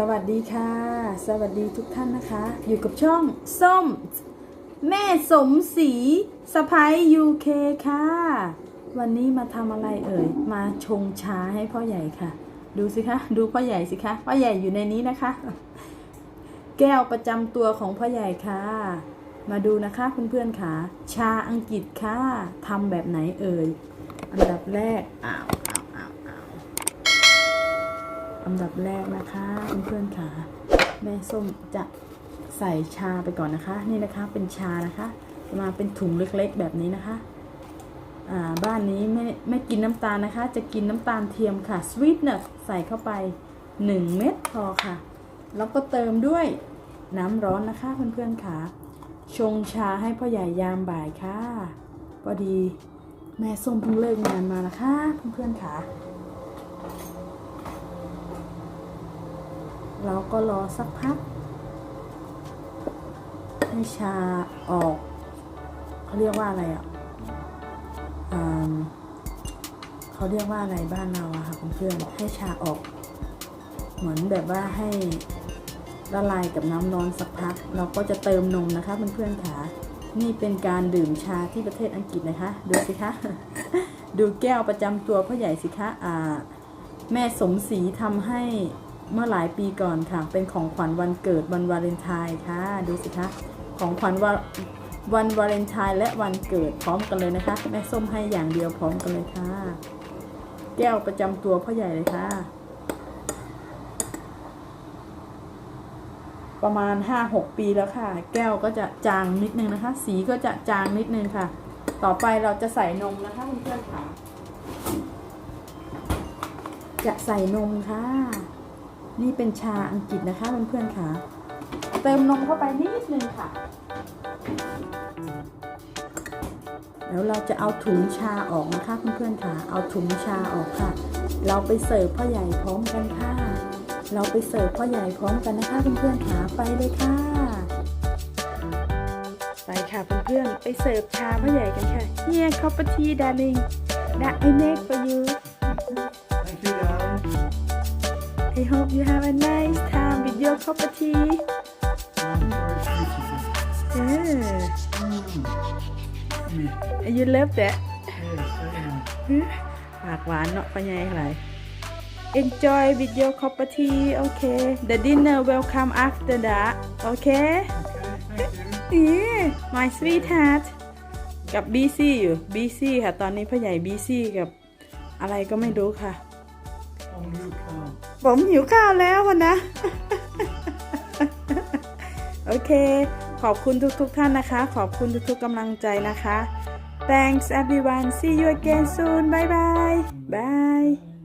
สวัสดีค่ะ สวัสดีทุกท่านนะคะ อยู่กับช่องส้ม แม่สมศรีสไปยูเคค่ะ วันนี้มาทำอะไรเอ่ย มาชงชาให้พ่อใหญ่ค่ะ ดูสิคะ ดูพ่อใหญ่สิคะ พ่อใหญ่อยู่ในนี้นะคะ แก้วประจำตัวของพ่อใหญ่ค่ะ มาดูนะคะเพื่อนๆค่ะ ชาอังกฤษค่ะทำแบบไหนเอ่ย อันดับแรกอ้าว อันดับแรกนะคะเพื่อนๆค่ะ แม่ส้มจะใส่ชาไปก่อนนะคะ นี่นะคะเป็นชานะคะจะมาเป็นถุงเล็กๆแบบนี้นะคะอ่าบ้านนี้ไม่ไม่กินน้ำตาลนะคะ จะกินน้ำตาลเทียมค่ะ sweetness ใส่เข้าไป 1 เม็ดพอค่ะ แล้วก็เติมด้วยน้ำร้อนนะคะเพื่อนๆค่ะ ชงชาให้พ่อใหญ่ยามบ่ายค่ะพอดีแม่ส้มเพิ่งเลิกงานมานะคะเพื่อนๆค่ะ เราก็รอสักพัก ให้ชาออกเขาเรียกว่าอะไรอะเขาเรียกว่าอะไรบ้านเราอะค่ะเพื่อนๆให้ชาออก เหมือนแบบว่าให้ละลายกับน้ำร้อนสักพัก เราก็จะเติมนมนะคะเพื่อนๆค่ะนี่เป็นการดื่มชาที่ประเทศอังกฤษนะคะ ดูสิคะ ดูแก้วประจำตัวพ่อใหญ่สิคะอ่า แม่สมศรีทำให้ เมื่อหลายปีก่อนค่ะ เป็นของขวัญวันเกิดวันวาเลนไทน์ค่ะ ดูสิคะ ของขวัญว,วันวาเลนไทน์และวันเกิดพร้อมกันเลยนะคะ แม่ส้มให้อย่างเดียวพร้อมกันเลยค่ะ แก้วประจำตัวพ่อใหญ่เลยค่ะ ประมาณ 5-6 ปีแล้วค่ะ แก้วก็จะจางนิดนึงนะคะ สีก็จะจางนิดนึงค่ะ ต่อไปเราจะใส่นมนะคะเพื่อนๆค่ะ จะใส่นมค่ะ นี่เป็นชาอังกฤษนะคะเพื่อนๆค่ะ เติมนมเข้าไปนิดนึงค่ะ แล้วเราจะเอาถุงชาออกนะคะเพื่อนๆค่ะ เอาถุงชาออกค่ะ เราไปเสิร์ฟพ่อใหญ่พร้อมกันค่ะ เราไปเสิร์ฟพ่อใหญ่พร้อมกันนะคะเพื่อนๆค่ะไปเลยค่ะ ไปค่ะเพื่อนๆไปเสิร์ฟชาพ่อใหญ่กันค่ะ Here cup of tea darling that I make for you Thank you, darling. I hope you have a nice time with your cup of tea. Um, very beautiful. Yeah. You love that? Yes, ปากหวานเนาะปัญญาอะไร Enjoy with your cup of tea okay the dinner will come after that okay Okay, thank you. yeah my sweetheart กับ BC อยู่ BC ค่ะ ตอนนี้พ่อใหญ่ BC กับอะไรก็ไม่รู้ค่ะ ผมหิวข้าวแล้ววันนะ โอเค ขอบคุณทุกๆทท่านนะคะ ขอบคุณทุกๆกำลังใจนะคะ Thanks everyone see you again soon bye bye bye